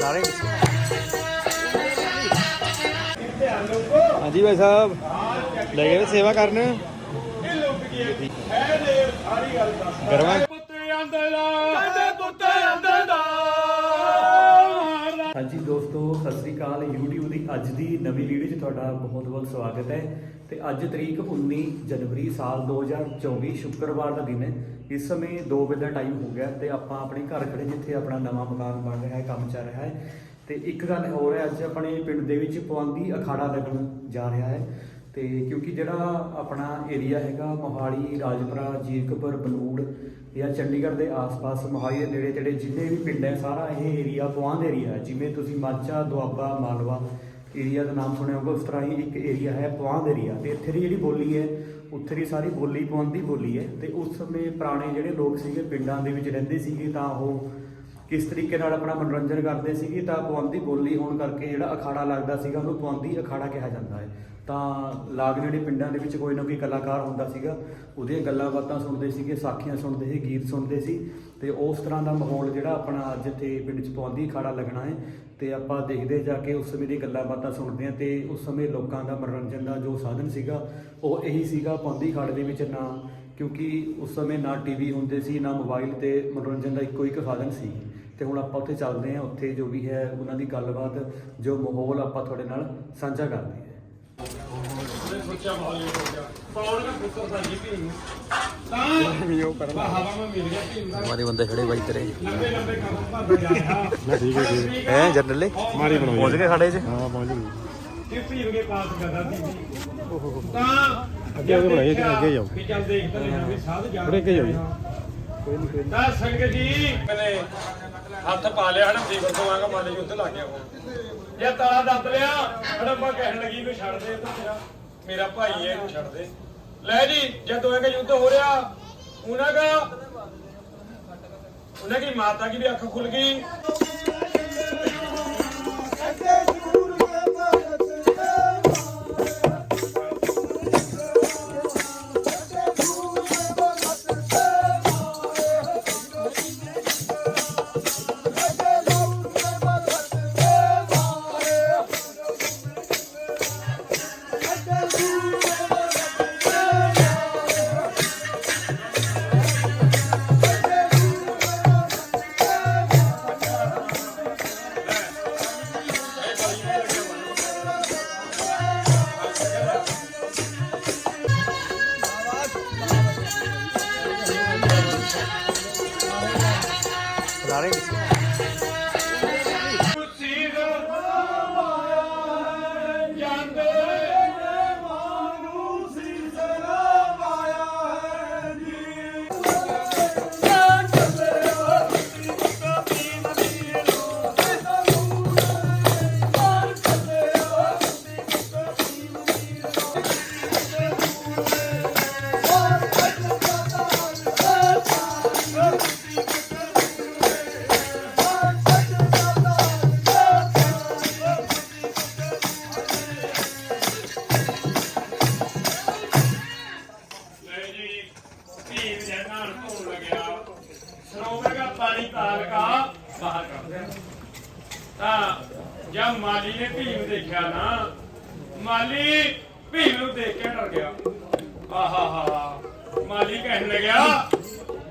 ਲਾਰੇ ਹਾਂਜੀ ਭਾਈ ਸਾਹਿਬ। ਲੈ ਗਏ ਸੇਵਾ ਕਰਨ। ਗਰਮਾ ਹਾਂਜੀ ਦੋਸਤੋ, ਸਤਿ ਸ੍ਰੀ ਅਕਾਲ। YouTube ਦੀ ਅੱਜ ਦੀ ਨਵੀਂ ਵੀਡੀਓ 'ਚ ਤੁਹਾਡਾ ਬਹੁਤ-ਬਹੁਤ ਸਵਾਗਤ ਹੈ। ਤੇ ਅੱਜ ਤਰੀਕ 19 ਜਨਵਰੀ ਸਾਲ 2024 ਸ਼ੁੱਕਰਵਾਰ ਦਾ ਦਿਨ ਹੈ। ਇਸ ਸਮੇਂ 2 ਵਜੇ ਦਾ ਟਾਈਮ ਹੋ ਗਿਆ ਤੇ ਆਪਾਂ ਆਪਣੇ ਘਰ ਖੜੇ ਜਿੱਥੇ ਆਪਣਾ ਨਵਾਂ ਮਕਾਨ ਬਣ ਰਿਹਾ ਹੈ, ਕੰਮ ਚੱਲ ਰਿਹਾ ਹੈ। ਤੇ ਇੱਕ ਗੱਲ ਹੋਰ ਹੈ, ਅੱਜ ਆਪਣੇ ਪਿੰਡ ਦੇ ਵਿੱਚ ਪਵੰਦੀ ਅਖਾੜਾ ਲੱਗਣ ਜਾ ਰਿਹਾ ਹੈ। ਤੇ ਕਿਉਂਕਿ ਜਿਹੜਾ ਆਪਣਾ ਏਰੀਆ ਹੈਗਾ, ਮੋਹਾਲੀ, ਰਾਜਪੁਰਾ, ਜੀਰਕਪੁਰ, ਬਨੂੜ ਜਾਂ ਚੰਡੀਗੜ੍ਹ ਦੇ ਆਸ-ਪਾਸ, ਮੋਹਾਲੀ ਦੇ ਨੇੜੇ ਤੇੜੇ ਜਿੰਨੇ ਵੀ ਪਿੰਡ ਹੈ, ਸਾਰਾ ਇਹ ਏਰੀਆ ਪਵਾਂਦ ਏਰੀਆ ਹੈ। ਜਿਵੇਂ ਤੁਸੀਂ ਮਾਝਾ, ਦੁਆਬਾ, ਮਾਲਵਾ ਏਰੀਆ ਦਾ ਨਾਮ ਸੁਣਿਆ ਹੋਊਗਾ, ਉਸ ਤਰ੍ਹਾਂ ਹੀ ਇੱਕ ਏਰੀਆ ਹੈ ਪਵਾਂਦ ਏਰੀਆ ਤੇ ਇੱਥੇ ਦੀ ਜਿਹੜੀ ਬੋਲੀ ਹੈ, ਉੱਥੇ ਦੀ ਸਾਰੀ ਬੋਲੀ ਪਵਾਂਦੀ ਬੋਲੀ ਹੈ ਤੇ ਉਸ ਸਮੇਂ ਪੁਰਾਣੇ ਜਿਹੜੇ ਲੋਕ ਸੀਗੇ ਪਿੰਡਾਂ ਦੇ ਵਿੱਚ ਰਹਿੰਦੇ ਸੀਗੇ ਤਾਂ ਉਹ ਕਿਸ ਤਰੀਕੇ ਨਾਲ ਆਪਣਾ ਮਨੋਰੰਜਨ ਕਰਦੇ ਸੀਗੇ ਤਾਂ ਪਵੰਦੀ ਬੋਲੀ ਹੋਣ ਕਰਕੇ ਜਿਹੜਾ ਅਖਾੜਾ ਲੱਗਦਾ ਸੀਗਾ, ਉਹਨੂੰ ਪਵੰਦੀ ਅਖਾੜਾ ਕਿਹਾ ਜਾਂਦਾ ਹੈ। ਤਾਂ ਲਾਗ ਜਿਹੜੇ ਪਿੰਡਾਂ ਦੇ ਵਿੱਚ ਕੋਈ ਨਾ ਕੋਈ ਕਲਾਕਾਰ ਹੁੰਦਾ ਸੀਗਾ, ਉਹਦੀਆਂ ਗੱਲਾਂ ਬਾਤਾਂ ਸੁਣਦੇ ਸੀਗੇ, ਸਾਖੀਆਂ ਸੁਣਦੇ ਸੀ, ਗੀਤ ਸੁਣਦੇ ਸੀ ਤੇ ਉਸ ਤਰ੍ਹਾਂ ਦਾ ਮਾਹੌਲ ਜਿਹੜਾ ਆਪਣਾ ਅੱਜ ਇੱਥੇ ਪਿੰਡ 'ਚ ਪਵੰਦੀ ਖਾੜਾ ਲੱਗਣਾ ਹੈ ਤੇ ਆਪਾਂ ਦੇਖਦੇ ਜਾ ਕੇ ਉਸ ਸਮੇਂ ਦੀ ਗੱਲਾਂ ਬਾਤਾਂ ਸੁਣਦੇ ਹਾਂ ਤੇ ਉਸ ਸਮੇਂ ਲੋਕਾਂ ਦਾ ਮਨੋਰੰਜਨ ਦਾ ਜੋ ਸਾਧਨ ਸੀਗਾ, ਉਹ ਇਹੀ ਸੀਗਾ ਪਵੰਦੀ ਅਖਾੜੇ ਦੇ ਵਿੱਚ ਨਾ, ਕਿਉਂਕਿ ਉਸ ਸਮੇਂ ਨਾ ਟੀਵੀ ਹੁੰਦੇ ਸੀ, ਨਾ ਮੋਬਾਈਲ ਤੇ ਮਨੋਰੰਜਨ ਦਾ ਇੱਕੋ ਇੱਕ ਸਾਧਨ ਸੀ। ਤੇ ਹੁਣ ਆਪਾਂ ਉੱਥੇ ਚੱਲਦੇ ਹਾਂ, ਉੱਥੇ ਜੋ ਵੀ ਹੈ, ਉਹਨਾਂ ਦੀ ਗੱਲਬਾਤ, ਜੋ ਮਾਹੌਲ ਆਪਾਂ ਤੁਹਾਡੇ ਨਾਲ ਸਾਂਝਾ ਕਰਦੇ ਹਾਂ। ਸੋਚਿਆ ਮਾਹੌਲ ਇਹ ਹੋ ਗਿਆ। ਪੌਣ ਦਾ ਪੁੱਤਰ ਸਾਜੀ ਭੀਮ ਨੂੰ ਤਾਂ ਵੀ ਉਹ ਕਰਨ। ਹਵਾ ਮੈਂ ਮਿਲ ਗਿਆ ਭੀਮ ਦਾ ਮਾਰੇ ਬੰਦੇ ਖੜੇ ਬਾਈ ਤੇਰੇ। ਲੰਬੇ ਲੰਬੇ ਕਦਮ ਭਰ ਗਿਆ ਨਾ ਠੀਕ ਹੈ ਠੀਕ ਹੈ। ਜਨਰਲ ਮਾਰੀ ਬਣਾਈ ਪਹੁੰਚ ਗਏ ਸਾਡੇ 'ਚ? ਹਾਂ ਪਹੁੰਚ ਗਏ। ਇਹ ਭੀਮ ਕੇ ਪਾਸ ਗਦਾ ਸੀ। ਤਾਂ ਅੱਗੇ ਅੱਗੇ ਬਣਾਈਏ, ਅੱਗੇ- ਅੱਗੇ ਜਾਓ। ਵੀ ਚੱਲ ਦੇਖਦੇ ਨੇ ਵੀ ਸਾਧ ਜਾ ਥੋੜ੍ਹੇ ਅੱਗੇ ਜਾਓ ਜੀ। ਕੋਈ ਨਹੀਂ ਕੋਈ ਤਾਂ ਸੰਗਤ ਜੀ ਮੈਨੇ ਹੱਥ ਪਾ ਲਿਆ ਹਣ ਫੀਵਰ ਤੋਂ ਆਗਾ ਮਾਲੇ ਜੀ ਉੱਤੇ ਲੱਗ ਗਿਆ ਉਹ। ਇਹ ਤਾਲਾ ਦੱਬ ਲਿਆ ਹੜੰਬਾ ਕਹਿਣ ਲੱਗੀ ਵੀ ਛੱਡ ਦੇ ਇਹ ਤਾਂ ਮੇਰਾ ਭਾਈ ਹੈ, ਇਹਨੂੰ ਛੱਡ ਦੇ। ਲੈ ਜੀ, ਜਦੋਂ ਇਹ ਦਾ ਯੁੱਧ ਹੋ ਰਿਹਾ, ਉਹਨਾਂ ਦਾ ਉਹਨਾਂ ਦੀ ਮਾਤਾ ਦੀ ਵੀ ਅੱਖ ਖੁੱਲ ਗਈ।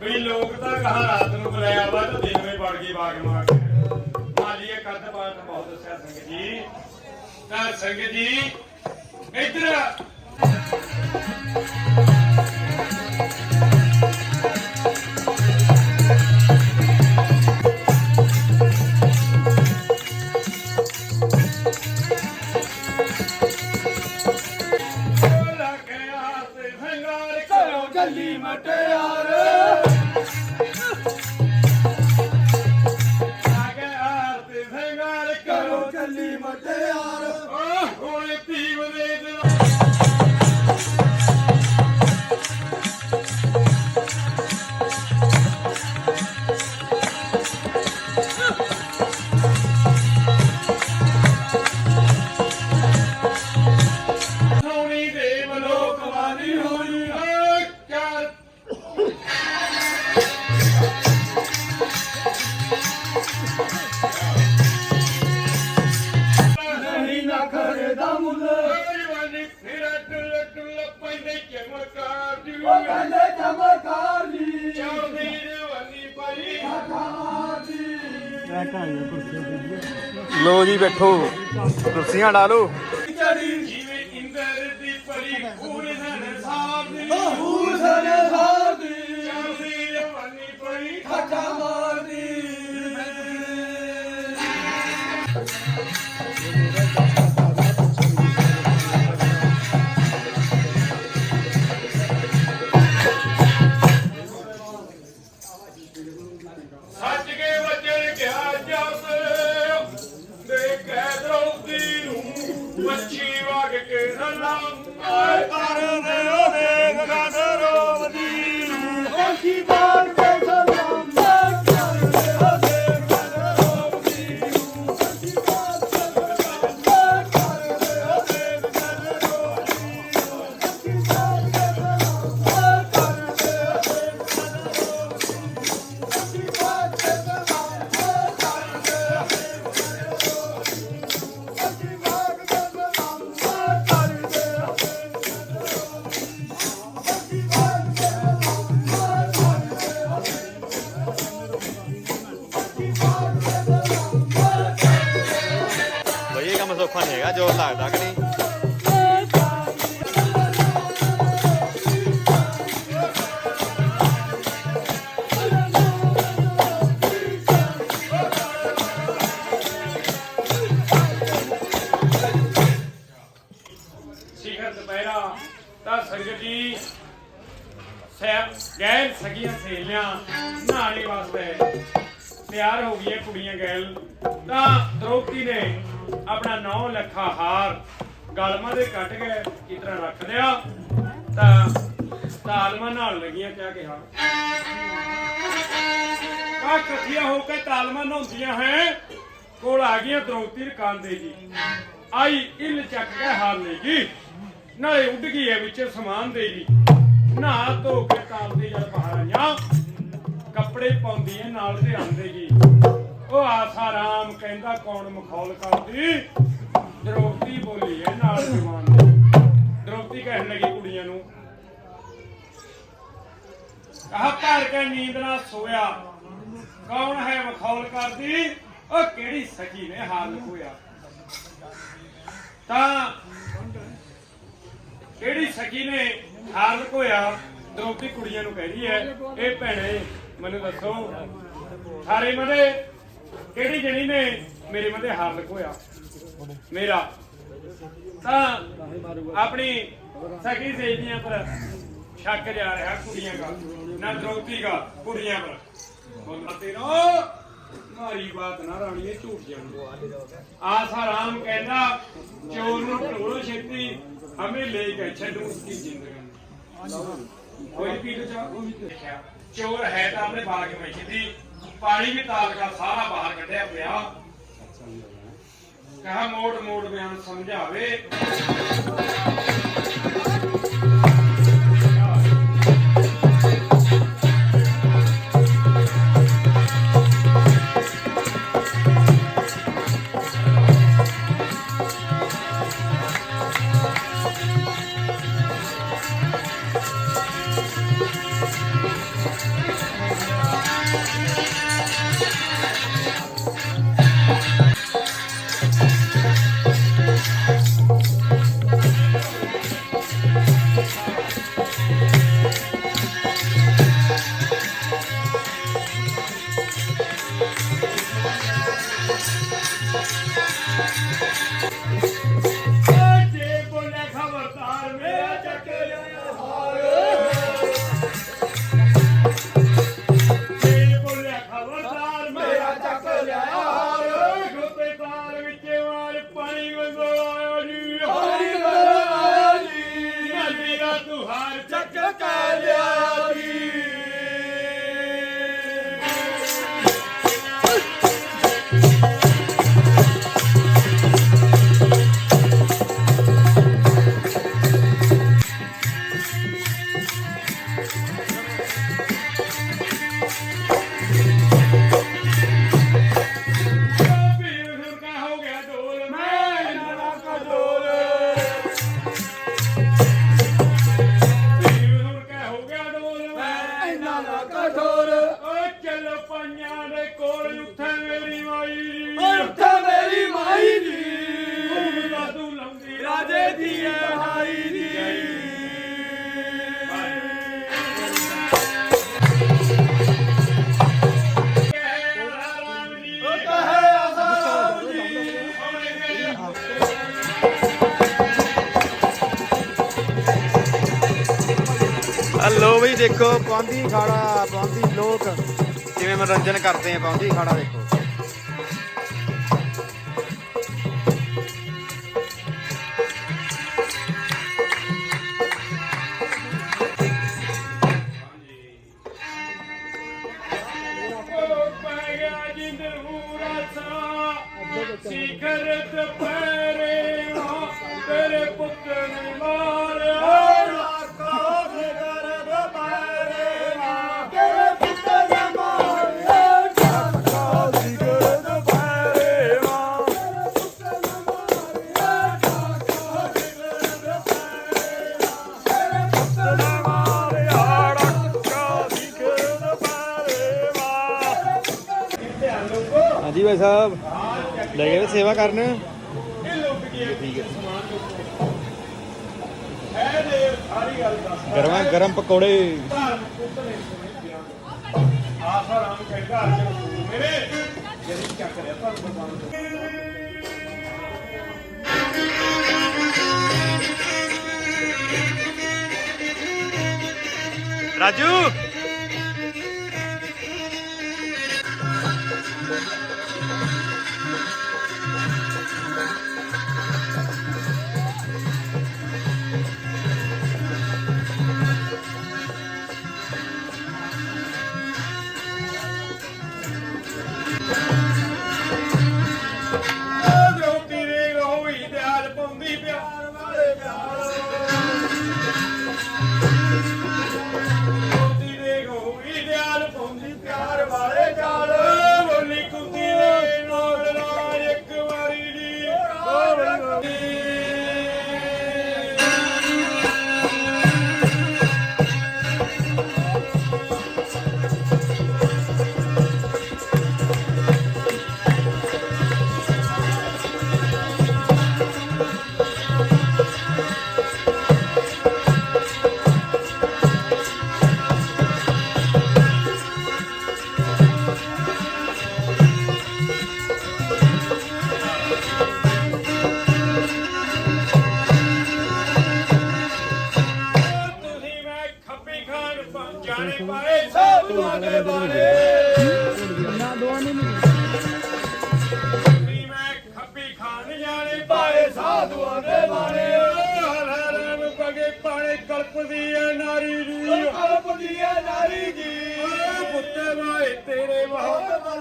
ਵੀ ਲੋਕ ਤਾਂ ਕਹਾ ਰਾਤ ਨੂੰ ਬੁਲਾਇਆ ਵਾ ਤਾਂ ਦਿਨ ਵਿੱਚ ਵੜ ਗਈ ਬਾਗ ਮਾਰ ਮਾਲੀ ਇਹ ਕੱਦ ਪਾਠ ਬਹੁਤ ਦੱਸਿਆ ਸੰਗਤ ਜੀ। ਤਾਂ ਸੰਗਤ ਜੀ, ਇੱਧਰ ਕੁਰਸੀਆਂ ਡਾਲੋ ਜਿਵੇਂ ਇੰਦਰ ਦੀ ਪਰੀ ਪੂਰਨ ਸਾਹਿਬ ਦੀ। ਪੂਰਨ ਸਾਹਿਬ ਦੀ। ਚੌਧਰੀ ਜਵਾਨੀ ਪਰੀ ਠਾਠਾ ਮਾਰਦੀ। ਕੰਮ ਸੌਖਾ ਨਹੀਂ ਹੈਗਾ ਕੇ ਇਸ ਤਰ੍ਹਾਂ ਰੱਖ ਲਿਆ ਤਾਂ ਤਾਲਮਾਂ ਨਾਲ ਲੱਗੀਆਂ ਕਿਆ ਕਿਹਾ? ਕਾ ਇਕੱਠੀਆਂ ਹੋ ਕੇ ਤਾਲਮਾਂ ਨਹਾਉਂਦੀਆਂ ਹੈ? ਕੋਲ ਆ ਗਈਆਂ ਦ੍ਰੋਪਦੀ ਰਕਾਂਦੇ ਜੀ। ਆਈ ਇਲ ਚੱਕ ਕੇ ਹਾਰ ਲਈ ਨਾਲੇ ਉੱਡ ਗਈ ਹੈ ਵਿੱਚ ਸਮਾਨ ਦੇ ਜੀ। ਨਹਾ ਧੋ ਕੇ ਤਾਲ ਜਦ ਬਾਹਰ ਆਈਆਂ। ਕੱਪੜੇ ਪਾਉਂਦੀ ਹੈ, ਨਾਲ ਤੇ ਆਂਦੇ ਜੀ। ਉਹ ਆਸਾ ਰਾਮ ਕਹਿੰਦਾ ਕੌਣ ਮਖੌਲ ਕਰਦੀ? ਦਰੋਪਤੀ ਬੋਲੀ ਹੈ, ਨਾਲ ਜਵਾਨ ਦੇ ਕਹਿਣ ਲੱਗੀ ਕੁੜੀਆਂ ਨੂੰ। ਕਹਾ ਭਰ ਕੇ ਨੀਂਦ ਨਾਲ ਸੋਇਆ। ਕੌਣ ਹੈ ਮਖੌਲ ਕਰਦੀ? ਉਹ ਕਿਹੜੀ ਸਖੀ ਨੇ ਹਾਲ ਹੋਇਆ ਤਾਂ ਕਿਹੜੀ ਸਖੀ ਨੇ ਹਾਲ ਕੋਇਆ ਦਰੋਪਤੀ ਕੁੜੀਆਂ ਨੂੰ ਕਹਿ ਰਹੀ ਹੈ, ਇਹ ਭੈਣੇ, ਮੈਨੂੰ ਦੱਸੋ, ਸਾਰੇ ਮਦੇ ਕਿਹੜੀ ਜਣੀ ਨੇ ਮੇਰੇ ਮਦੇ ਹਾਲ ਕੋਇਆ ਮੇਰਾ। ਤਾਂ ਆਪਣੀ ਸਖੀ ਸਹੇਲੀਆਂ ਪਰ ਸ਼ੱਕ ਜਾ ਰਿਹਾ ਕੁੜੀਆਂ ਦਾ, ਨਾ ਦਰੋਪਤੀ ਦਾ, ਕੁੜੀਆਂ ਪਰ। ਬੋਲਾ ਤੇਰਾ ਮਾਰੀ ਬਾਤ ਨਾ ਰਾਣੀ ਝੂਠ ਜਾਣ ਆਸਾ ਰਾਮ ਕਹਿੰਦਾ, ਚੋਰ ਨੂੰ ਢੋਲੋ ਛੇਤੀ, ਹਮੇ ਲੈ ਕੇ ਛੱਡੂ ਉਸकी ਜ਼ਿੰਦਗੀ। ਕੋਈ ਪੀ ਲੋ ਚਾਹ ਚੋਰ ਹੈ ਤਾਂ ਆਪਣੇ ਬਾਗ ਵਿੱਚ ਦੀ, ਪਾਣੀ ਵੀ ਤਾਲ ਦਾ ਸਾਰਾ ਬਾਹਰ ਕੱਢਿਆ ਪਿਆ। ਕਹਾ ਮੋੜ ਮੋੜ ਬਿਆਨ ਸਮਝਾਵੇ। ਦੇਖੋ ਪੌਂਦੀ ਖਾੜਾ ਪੌਂਦੀ ਲੋਕ। ਜਿਵੇਂ ਮਨੋਰੰਜਨ ਕਰਦੇ ਆ ਪੌਂਦੀ ਖਾੜਾ ਦੇਖੋ। ਸਿਖਰ ਦੁਪਹਿਰੇ ਭਾਈ ਸਾਹਿਬ, ਲੈ ਗਏ ਸੇਵਾ ਕਰਨ। ਇਹ ਲੁੱਟ ਗਏ ਠੀਕ ਹੈ ਹੈ ਦੇ ਸਾਰੀ ਗੱਲ ਦੱਸ ਗਰਮਾ ਗਰਮ ਪਕੌੜੇ। ਧਰਮ ਪੁੱਤ ਨੇ ਸੁਣੇ ਆਸਾ ਰਾਮ ਕਹਿੰਦਾ ਅਰਜਨ ਮੇਰੇ ਜਿਹੜੀ ਚੱਕ ਰਿਹਾ ਤੁਹਾਨੂੰ ਬਤਾਉਂ ਰਾਜੂ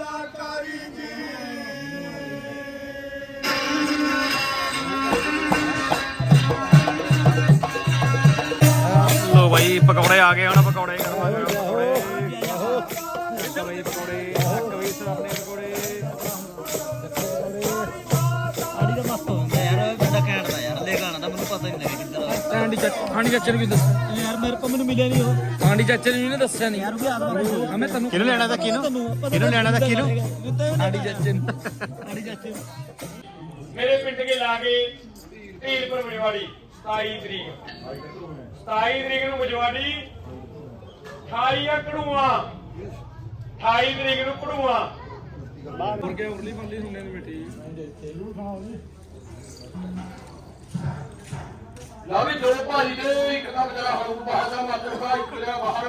ਜੀ। ਲੋ ਪਕੌੜੇ ਆ ਗਏ ਹੁਣ ਪਕੌੜੇ ਗਰਮਾ ਗਰਮ ਪਕੌੜੇ। ਬਾਈ ਪਕੌੜੇ ਇੱਕ ਵੀ ਸਰ ਆਪਣੇ ਪਕੌੜੇ। ਆੜੀ ਦਾ ਮਸਤ ਹੁੰਦਾ ਯਾਰ ਬੰਦਾ ਕਹਿਣ ਦਾ ਯਾਰ ਲੈ ਗਾਣਾ ਦਾ ਮੈਨੂੰ ਪਤਾ ਹੀ ਨਹੀਂ ਲੱਗਾ ਕਿੱਧਰ ਆ ਆਂਡੀ ਚਾਚਾ ਆਂਡੀ ਚਾਚੇ ਨੂੰ ਵੀ ਦੱਸ। ਯਾਰ ਮੇਰੇ ਕੋਲ ਮੈਨੂੰ ਮਿਲਿਆ ਨਹੀਂ ਉਹ। ਆਂਡੀ ਚਾਚੇ ਨੂੰ ਇਹਨੇ ਦੱਸਿਆ ਨਹੀਂ। ਯਾਰ ਉਹ ਵੀ ਆਦਾ ਹਮੇ ਤੈਨੂੰ ਕਿਹਨੂੰ ਲੈਣਾ ਤਾਂ ਕਿਹਨੂੰ? ਕਿਹਨੂੰ ਲੈਣਾ ਤਾਂ ਕਿਹਨੂੰ? ਆਂਡੀ ਚਾਚੇ ਨੂੰ। ਆੜੀ ਚਾਚੇ ਮੇਰੇ ਪਿੰਡ ਕੇ ਲਾਗੇ ਢੀਲਪੁਰ ਮਜਵਾੜੀ 27 ਤਰੀਕ। 27 ਤਰੀਕ ਨੂੰ ਮਜਵਾੜੀ 28 ਆ ਕੜੂਆ 28 ਤਰੀਕ ਨੂੰ ਕੜੂਆ ਮੁਰਗੇ ਉਰਲੀ ਬੰਦੀ ਸੁਣਨੇ ਨੂੰ ਬੈਠੀ ਲਓ ਜੋ ਭਾਜੀ ਦੇ, ਇੱਕ ਤਾਂ ਵਿਚਾਰਾ ਹਲੂਰ ਬਾਹਰ ਦਾ ਮਾਤਰ ਦਾ ਇੱਕ ਬਾਹਰ।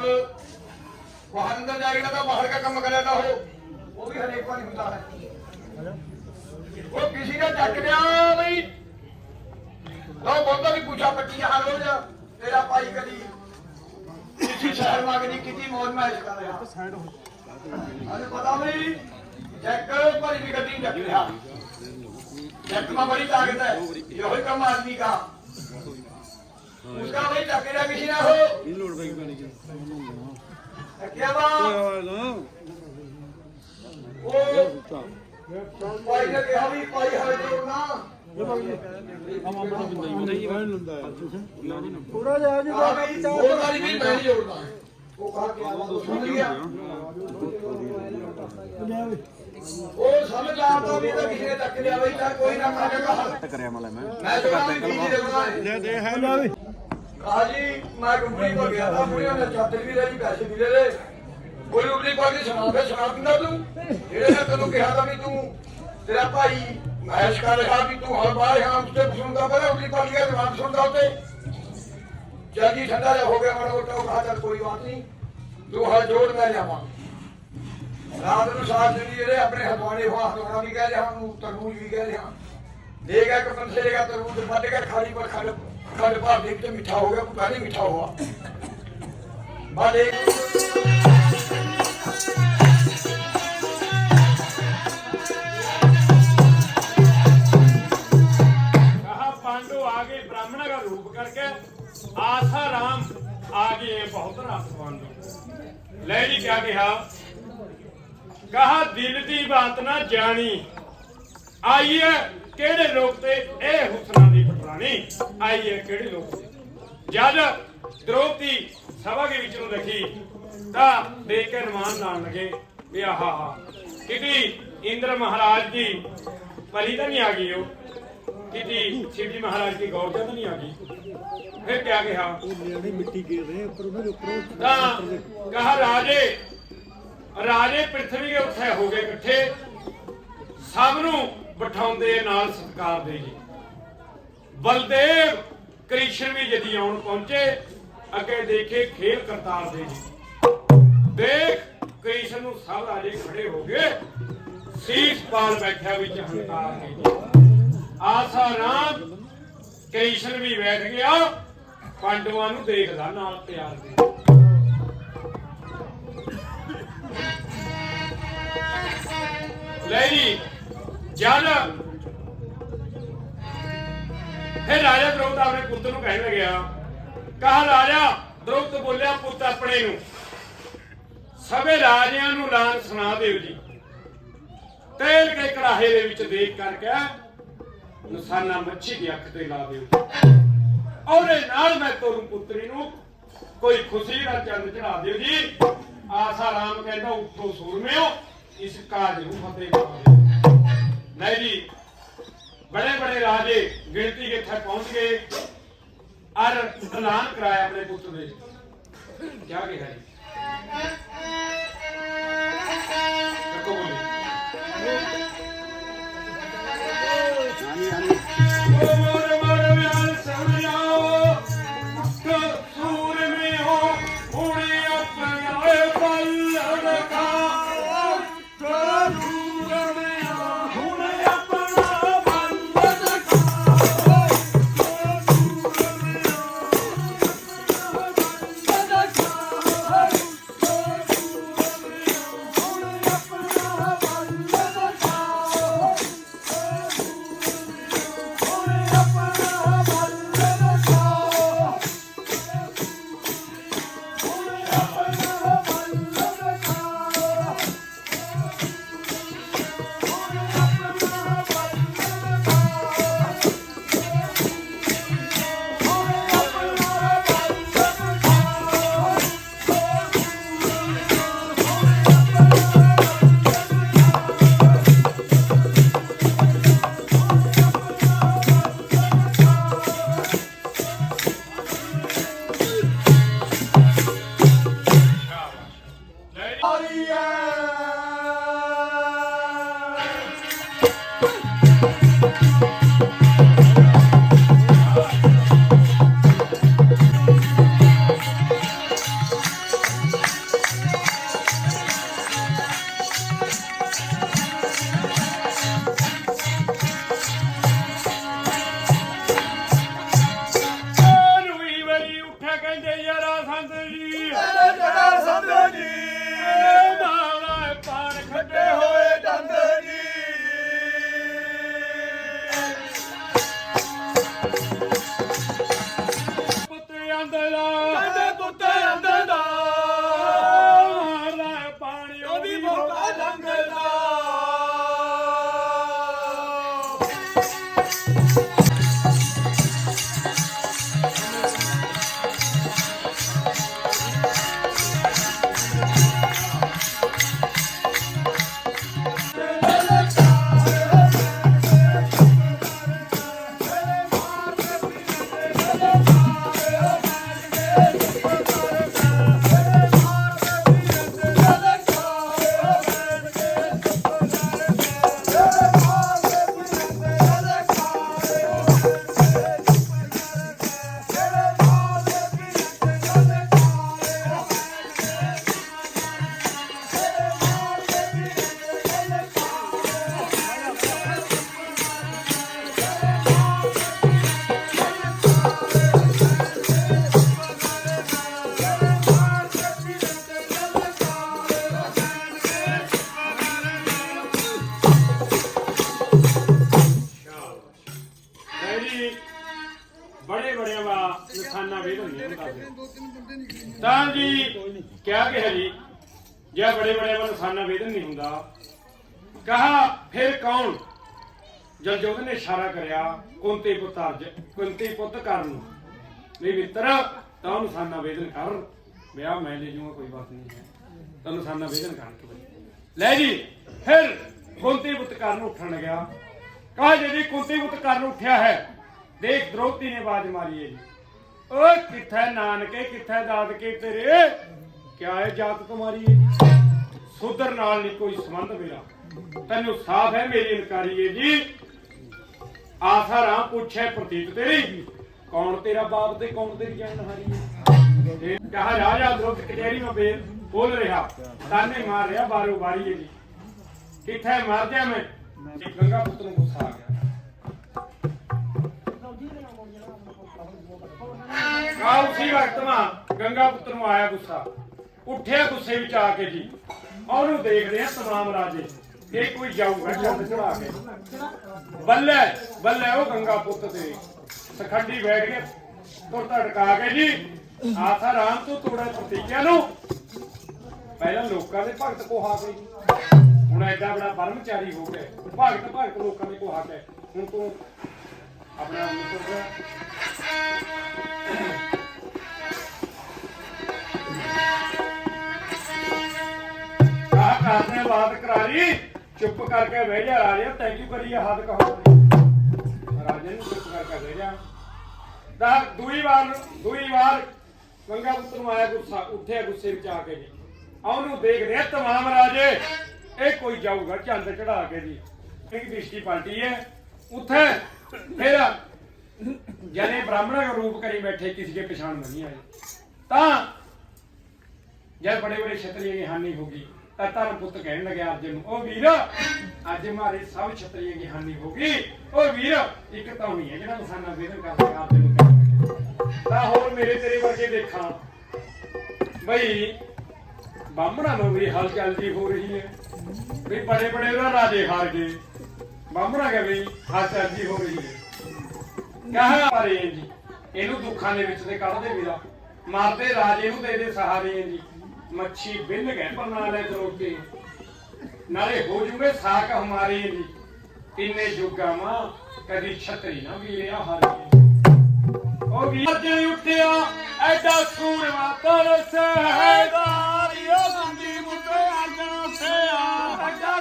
ਬਾਹਰ ਅੰਦਰ ਜਾਏਗਾ ਤਾਂ ਬਾਹਰ ਦਾ ਕੰਮ ਕਰੇਗਾ ਉਹ। ਉਹ ਵੀ ਹਰੇਕ ਵਾਰ ਹੁੰਦਾ ਹੈ। ਉਹ ਕਿਸੇ ਦਾ ਚੱਕ ਲਿਆ ਬਈ। ਲਓ ਬੋਲਦਾ ਵੀ ਪੁੱਛਾ ਪੱਟੀਆਂ ਹਰ ਰੋਜ਼ ਤੇਰਾ ਪਾਈ ਕਦੀ ਕਿਸੇ ਸ਼ਹਿਰ ਮੰਗਦੀ ਕਿਤੀ ਮੌਜ ਮਾਇਸ਼ ਕਰ ਰਿਹਾ। ਅਰੇ ਪਤਾ ਨਹੀਂ ਚੈੱਕ ਭਰੀ ਦੀ ਗੱਡੀ ਚੱਕ ਰਿਹਾ ਚੈੱਕ ਮਾ ਬੜੀ ਤਾਕਤ ਹੈ, ਇਹੋ ਹੀ ਕੰਮ ਆਦਮੀ ਦਾ। ਮੁੰਡਾ ਬਈ ਧੱਕੇ ਦਾ ਕਿਸੇ ਨਾ ਹੋ। ਇਹ ਲੋੜ ਪਈ ਪੈਣੀ ਜੀ ਧੱਕਿਆ ਵਾ। ਉਹ ਪਾਈ ਨੇ ਕਿਹਾ ਵੀ ਪਾਈ ਹਾਲੇ ਤੋਂ ਨਾ। ਥੋੜਾ ਜਿਹਾ ਜੀ ਆ ਬਈ ਉਹ ਵਾਲੀ ਵੀ ਮੈਂ ਨਹੀਂ ਜੋੜਦਾ। ਉਹ ਖਾ ਕੇ ਆਵਾ ਦੋਸਤ ਗਿਆ ਉਹ ਸਮਝ ਆਉਂਦਾ ਵੀ ਤਾਂ ਕਿਸੇ ਨੇ ਤੱਕ ਲਿਆ ਬਈ ਤਾਂ ਕੋਈ ਨਾ ਖਾ ਕੇ ਕਹਾ ਟਕਰਿਆ ਮਲਾ ਮੈਂ ਮੈਂ ਤਾਂ ਕਰਦੇ ਅੰਕਲ ਲੈ ਦੇ, ਹੈ ਲਾ ਵੀ ਹਾਜੀ, ਮੈਂ ਕੰਪਨੀ ਕੋਲ ਗਿਆ ਤਾਂ ਮੁੰਡਿਆਂ ਨੇ ਚਾਦਰ ਵੀ ਲੈ ਜੀ ਪੈਸੇ ਵੀ ਲੈ ਲੈ ਕੋਈ ਉਪਰੀ ਕੋਈ ਸੁਣਾ ਕੇ ਸੁਣਾ ਦਿੰਦਾ ਤੂੰ ਜਿਹੜੇ ਨੇ ਤੈਨੂੰ ਕਿਹਾ ਤਾਂ ਵੀ ਤੂੰ, ਤੇਰਾ ਭਾਈ ਮਹਿਸ਼ ਕਰ ਰਿਹਾ ਵੀ ਤੂੰ ਹਰ ਬਾਰ ਹਾਂ ਉਸਤੇ ਸੁਣਦਾ, ਪਹਿਲਾਂ ਉਪਰੀ ਪਾਲੀ ਦਾ ਜਵਾਬ ਸੁਣਦਾ ਉੱਤੇ ਜਦ ਠੰਡਾ ਜਿਹਾ ਹੋ ਗਿਆ, ਮਾੜਾ ਮੋਟਾ ਉਹ ਚੱਲ ਕੋਈ ਬਾਤ ਨਹੀਂ। ਤੂੰ ਹਰ ਜੋੜ ਮੈਂ ਲਿਆਵਾਂ। ਰਾਤ ਨੂੰ ਸਾਥ ਦੇ ਜਿਹੜੇ ਆਪਣੇ ਹਥਵਾੜੇ ਹੋ ਹਥਵਾੜਾ ਵੀ ਕਹਿ ਰਿਹਾ, ਉਹਨੂੰ ਤਰਬੂਜ ਵੀ ਕਹਿ ਰਿਹਾ। ਦੇਗਾ ਕਿ ਪੰਸੇਗਾ ਤਰਬੂਜ, ਵੱਢ ਕੇ ਖਾਲੀ ਪਰ ਖੜ ਤੁਹਾਡੇ ਭਾਵ ਦੇਖ ਕੇ ਮਿੱਠਾ ਹੋ ਗਿਆ, ਕੋਈ ਪਹਿਲੇ ਮਿੱਠਾ ਹੋਆ। ਬਾਲੇ। ਕਹਾ ਪਾਂਡੂ ਆ ਗਏ, ਬ੍ਰਾਹਮਣਾ ਦਾ ਰੂਪ ਕਰਕੇ ਆਸਾ ਰਾਮ ਆ ਗਏ ਬਹੁਤ ਰਾਸਵਾਨ ਲੋਕ ਲੈ ਜੀ ਕਿਆ ਕਿਹਾ? ਕਹਾ ਦਿਲ ਦੀ ਬਾਤ ਨਾ ਜਾਣੀ। ਆਈਏ ਕਿਹੜੇ ਲੋਕ ਤੇ? ਇਹ ਹੁਸਨਾਂ ਦੀ ਪਟਰਾਣੀ। ਆਈਏ ਕਿਹੜੇ ਲੋਕ ਤੇ? ਜਦ ਦ੍ਰੋਪਦੀ ਸਭਾ ਦੇ ਵਿੱਚ ਨੂੰ ਦੇਖੀ ਤਾਂ ਦੇਖ ਕੇ ਅਨੁਮਾਨ ਨਾਲ ਲਗੇ ਵੀ ਆਹਾ ਹਾ ਕਿਤੇ ਇੰਦਰ ਮਹਾਰਾਜ ਦੀ ਪਰੀ ਤਾਂ ਨਹੀਂ ਆ ਗਈ ਉਹ। ਕਿਤੇ ਸ਼ਿਵਜੀ ਮਹਾਰਾਜ ਦੀ ਗੌਰ ਤਾਂ ਨਹੀਂ ਆ ਗਈ। ਫਿਰ ਕਿਆ ਕਿਹਾ? ਤਾਂ ਕਹਾ ਰਾਜੇ ਰਾਜੇ ਪ੍ਰithvi ਦੇ ਉੱਥੇ ਹੋ ਗਏ ਇਕੱਠੇ। ਸਭ ਨੂੰ ਬਿਠਾਉਂਦੇ ਨਾਲ ਸਤਕਾਰ ਦੇ ਜੀ। ਬਲਦੇਵ ਕ੍ਰਿਸ਼ਨ ਵੀ ਜਦੀ ਆਉਣ ਪਹੁੰਚੇ, ਅੱਗੇ ਦੇਖੇ ਖੇਲ ਕਰਤਾਰ ਦੇ ਜੀ। ਦੇਖ, ਕ੍ਰਿਸ਼ਨ ਨੂੰ ਸਭ ਰਾਜੇ ਖੜੇ ਹੋ ਗਏ। ਸੀਸ ਪਾਲ ਬੈਠਿਆ ਵਿੱਚ ਹੰਕਾਰ ਕੇ ਜੀ। ਆਸਾ ਰਾਮ, ਕ੍ਰਿਸ਼ਨ ਵੀ ਬੈਠ ਗਿਆ। ਪਾਂਡਵਾਂ ਨੂੰ ਦੇਖਦਾ ਨਾਲ ਪਿਆਰ ਦੇ ਲੈ ਜੀ ਜਦ ਫਿਰ ਰਾਜਾ ਦ੍ਰੋਪਦ ਆਪਣੇ ਪੁੱਤ ਨੂੰ ਕਹਿਣ ਲੱਗਿਆ, ਕਹਾ ਰਾਜਾ ਦ੍ਰੋਪਦ ਬੋਲਿਆ ਪੁੱਤ ਆਪਣੇ ਨੂੰ, ਸਭੇ ਰਾਜਿਆਂ ਨੂੰ ਲਾਨ ਸੁਣਾ ਦਿਓ ਜੀ। ਤੇਲ ਕੇ ਕੜਾਹੇ ਦੇ ਵਿੱਚ ਦੇਖ ਕਰਕੇ ਨਿਸ਼ਾਨਾ ਮੱਛੀ ਦੀ ਅੱਖ ਤੇ ਲਾ ਦਿਓ। ਔਰੇ ਨਾਲ ਮੈਂ ਤੋਰੂ ਪੁੱਤਰੀ ਨੂੰ ਕੋਈ ਖੁਸ਼ੀ ਦਾ ਚੰਦ ਚੜਾ ਦਿਓ ਜੀ। ਆਸਾ ਰਾਮ ਕਹਿੰਦਾ ਉੱਠੋ ਸੂਰਮਿਓ, ਇਸ ਕਾਜ ਨੂੰ ਫਤਿਹ ਕਰੋ ਨਹੀਂ ਜੀ, ਬੜੇ ਬੜੇ ਰਾਜੇ ਗਿਣਤੀ ਕਿੱਥੇ ਪਹੁੰਚ ਗਏ। ਅਰ ਐਲਾਨ ਕਰਾਇਆ ਆਪਣੇ ਪੁੱਤਰ ਦੇ। ਕਿਆ ਕਿਹਾ ਜੀ? ਕੁੰਤੀ ਪੁੱਤ ਕਰਨ ਨੂੰ। ਮਿੱਤਰ, ਤਾਂ ਉਹਨੂੰ ਵੇਦਨ ਕਰ। ਵਿਆਹ ਮੈਂ ਲੈ ਜਾਊਂਗਾ ਕੋਈ ਬਾਤ ਨਹੀਂ ਹੈ। ਤੁਹਾਨੂੰ ਸਾਨਾ ਵੇਦਨ ਕਰ ਕੇ ਲੈ ਜੀ, ਫਿਰ ਕੁੰਤੀ ਪੁੱਤ ਕਰਨ ਉੱਠਣ ਲੱਗਿਆ। ਕਹਾ ਜੀ ਕੁੰਤੀ ਪੁੱਤ ਕਰਨ ਉੱਠਿਆ ਹੈ, ਦੇਖ ਦ੍ਰੋਪਦੀ ਨੇ ਆਵਾਜ਼ ਮਾਰੀ ਹੈ ਜੀ। ਓਏ, ਕਿੱਥੇ ਨਾਨਕੇ, ਕਿੱਥੇ ਦਾਦਕੇ ਤੇਰੇ? ਕਿਆ ਹੈ ਜਾਤ ਤੁਹਾਡੀ ਸੁਧਰ ਨਾਲ ਨਹੀਂ ਕੋਈ ਸੰਬੰਧ ਮੇਰਾ। ਤੈਨੂੰ ਸਾਫ਼ ਹੈ ਮੇਰੀ ਇਨਕਾਰੀ ਹੈ ਜੀ। ਆਸਾ ਪੁੱਛੇ ਪ੍ਰਤੀਤ ਤੇਰੀ। ਕੌਣ ਤੇਰਾ ਬਾਪ ਤੇ ਕੌਣ ਤੇਰੀ ਜਨਹਾਰੀ ਹੈ? ਕਹਾ ਰਾਜਾ ਦਰੁੱਤ ਕਚਹਿਰੀ ਮੈਂ ਬੇਲ ਬੋਲ ਰਿਹਾ। ਤਾਨੇ ਮਾਰ ਰਿਹਾ ਬਾਰੋ ਬਾਰੀ ਜੀ ਕਿੱਥੇ ਮਰ ਜਾ ਮੈਂ ਗੰਗਾ ਪੁੱਤ ਨੂੰ ਗੁੱਸਾ ਆ ਗਿਆ। ਕਾ ਉਸੇ ਵਕਤ ਮਾ ਗੰਗਾ ਪੁੱਤਰ ਨੂੰ ਆਇਆ ਗੁੱਸਾ। ਉੱਠਿਆ ਗੁੱਸੇ ਵਿੱਚ ਆ ਕੇ ਜੀ। ਉਹਨੂੰ ਦੇਖਦੇ ਆ ਤਮਾਮ ਰਾਜੇ। ਇਹ ਕੋਈ ਜਾਊਗਾ ਚੰਦ ਚੜਾ ਕੇ ਬੱਲੇ ਬੱਲੇ ਉਹ ਗੰਗਾ ਪੁੱਤ ਤੇ। ਸਖੰਡੀ ਬੈਠ ਕੇ ਤੁਰਤਾ ਟਕਾ ਕੇ ਜੀ। ਆਸਾ ਰਾਮ ਤੋਂ ਤੋੜਾ ਪ੍ਰਤੀਕਿਆ ਨੂੰ। ਪਹਿਲਾਂ ਲੋਕਾਂ ਦੇ ਭਗਤ ਕੋਹਾ ਕੇ ਹੁਣ ਐਡਾ ਬੜਾ ਬਰਮਚਾਰੀ ਹੋ ਗਏ ਭਗਤ ਭਗਤ ਲੋਕਾਂ ਦੇ ਕੋਹਾ ਕੇ ਹੁਣ ਤੂੰ ਆਪਣੇ ਆਪ ਨੂੰ ਕਰਨੇ ਬਾਤ ਕਰਾਰੀ ਚੁੱਪ ਕਰਕੇ ਬਹਿ ਜਾ ਰਾਜਾ ਥੈਂਕ ਯੂ ਕਰੀਏ ਕਹੋ। ਰਾਜੇ ਨੂੰ ਚੁੱਪ ਕਰਕੇ ਬਹਿ ਜਾ। ਦਾ ਦੂਈ ਵਾਰ ਦੂਈ ਵਾਰ ਗੰਗਾ ਪੁੱਤਰ ਨੂੰ ਆਇਆ ਗੁੱਸਾ, ਉੱਠਿਆ ਗੁੱਸੇ ਵਿੱਚ ਆ ਕੇ ਜੀ। ਉਹਨੂੰ ਦੇਖਦੇ ਆ ਤਮਾਮ ਰਾਜੇ, ਇਹ ਕੋਈ ਜਾਊਗਾ ਚੰਦ ਚੜਾ ਕੇ ਜੀ। ਇੱਕ ਦ੍ਰਿਸ਼ਟੀ ਪਲਟੀ ਹੈ, ਉੱਥੇ ਫਿਰ ਜਨੇ ਬ੍ਰਾਹਮਣ ਦਾ ਰੂਪ ਕਰੀ ਬੈਠੇ, ਕਿਸੇ ਦੇ ਪਛਾਣ ਨਹੀਂ ਆਈ ਤਾਂ ਜਦ ਬੜੇ ਬੜੇ ਛਤਰੀਏ ਦੀ ਹਾਨੀ ਹੋ ਗਈ ਤਾਂ ਧਰਮ ਪੁੱਤ ਕਹਿਣ ਲੱਗਿਆ ਅਰਜਨ ਨੂੰ, ਉਹ ਵੀਰ, ਅੱਜ ਮਾਰੇ ਸਭ ਛਤਰੀਏ ਦੀ ਹਾਨੀ ਹੋ ਗਈ। ਉਹ ਵੀਰ, ਇੱਕ ਤਾਂ ਨਹੀਂ ਹੈ ਜਿਹੜਾ ਨਿਸ਼ਾਨਾ ਵੇਦਨ ਕਰਦਾ ਅਰਜਨ ਨੂੰ ਕਹਿਣ ਲੱਗਿਆ। ਤਾਂ ਹੋਰ ਮੇਰੇ ਤੇਰੇ ਵਰਗੇ ਦੇਖਾਂ। ਬਈ, ਬਾਹਮਣਾ ਨੂੰ ਵੀ ਹਲ ਚੱਲਦੀ ਹੋ ਰਹੀ ਹੈ। ਵੀ ਬੜੇ ਬੜੇ ਉਹਨਾਂ ਰਾਜੇ ਹਾਰ ਗਏ। ਬਾਹਮਣਾ ਕੇ ਵੀ ਹਲ ਚੱਲਦੀ ਹੋ ਰਹੀ ਹੈ। ਕਹਾ ਪਾਰੇ ਜੀ? ਇਹਨੂੰ ਦੁੱਖਾਂ ਦੇ ਵਿੱਚ ਤੇ ਕੱਢਦੇ ਵੀਰਾ ਮਾਰਦੇ ਰਾਜੇ ਨੂੰ ਦੇ ਦੇ ਸਹਾਰੇ ਜੀ। ਮੱਛੀ ਬਿੰਨ ਗਏ ਪਰਨਾ ਲੈ ਤਰੋਕੇ ਨਾਲੇ ਹੋ ਜੂਗੇ ਸਾਕ ਹਮਾਰੇ ਜੀ ਤਿੰਨੇ ਜੁਗਾਂ ਮਾਂ ਕਦੀ ਛਤਰੀ ਨਾ ਵੀਰਿਆ ਹਾਰੇ। ਉਹ ਵੀਰ ਜੇ ਉੱਠਿਆ ਐਡਾ ਸੂਰਮਾ ਤਰਸ ਹੈ। ਦਾਰੀਓ ਗੰਦੀ ਮੁੱਤੇ ਅਰਜਨ ਸਿਆ ਐਡਾ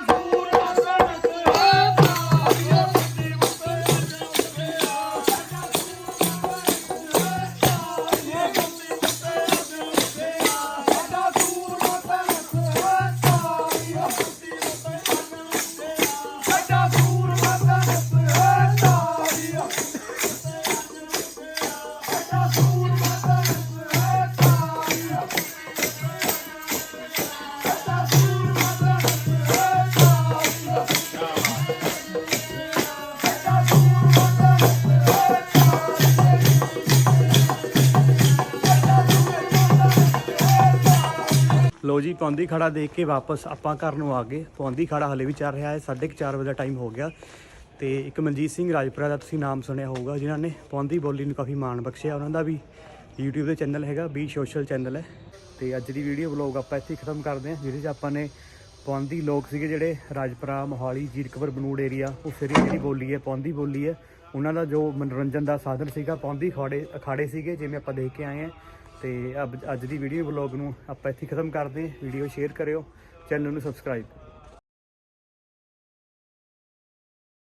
ਲੋ ਜੀ ਖੜਾ ਦੇਖ ਕੇ ਵਾਪਸ ਆਪਾਂ ਘਰ ਨੂੰ ਆ ਗਏ। ਪੌਂਦੀ ਖੜਾ ਹਲੇ ਵੀ ਚੱਲ ਰਿਹਾ ਹੈ 4:30 ਵਜੇ ਦਾ ਟਾਈਮ ਹੋ ਗਿਆ। ਤੇ ਇੱਕ ਮਨਜੀਤ ਸਿੰਘ ਰਾਜਪੁਰਾ ਦਾ ਤੁਸੀਂ ਨਾਮ ਸੁਣਿਆ ਹੋਊਗਾ, ਜਿਨ੍ਹਾਂ ਨੇ ਪੌਂਦੀ ਬੋਲੀ ਨੂੰ ਕਾਫੀ ਮਾਣ ਬਖਸ਼ਿਆ। ਉਹਨਾਂ ਦਾ ਵੀ YouTube ਦੇ ਚੈਨਲ ਹੈਗਾ ਬੀ ਸੋਸ਼ਲ ਚੈਨਲ ਹੈ। ਤੇ ਅੱਜ ਦੀ ਵੀਡੀਓ ਵਲੌਗ ਆਪਾਂ ਇੱਥੇ ਖਤਮ ਕਰਦੇ ਹਾਂ, ਜਿਹਦੇ 'ਚ ਆਪਾਂ ਨੇ ਪੌਂਦੀ ਲੋਕ ਸੀਗੇ ਜਿਹੜੇ ਰਾਜਪੁਰਾ, ਮੋਹਾਲੀ, ਜੀਰਕਪੁਰ, ਬਨੂੜ ਏਰੀਆ ਉਹ ਏਰੀਆ ਜਿਹੜੀ ਬੋਲੀ ਹੈ ਪੌਂਦੀ ਬੋਲੀ ਹੈ। ਉਹਨਾਂ ਦਾ ਜੋ ਮਨੋਰੰਜਨ ਦਾ ਸਾਧਨ ਸੀਗਾ ਪੌਂਦੀ ਖਾੜੇ ਅਖਾੜੇ ਸੀਗੇ, ਜਿਵੇਂ ਆਪਾਂ ਦੇਖ ਕੇ ਆਏ ਹਾਂ। ਤੇ ਅਬ- ਅੱਜ ਦੀ ਵੀਡੀਓ ਵਲੌਗ ਨੂੰ ਆਪਾਂ ਇੱਥੇ ਖਤਮ ਕਰਦੇ ਹਾਂ। ਵੀਡੀਓ ਸ਼ੇਅਰ ਕਰਿਓ ਚੈਨਲ ਨੂੰ ਸਬਸਕ੍ਰਾਈਬ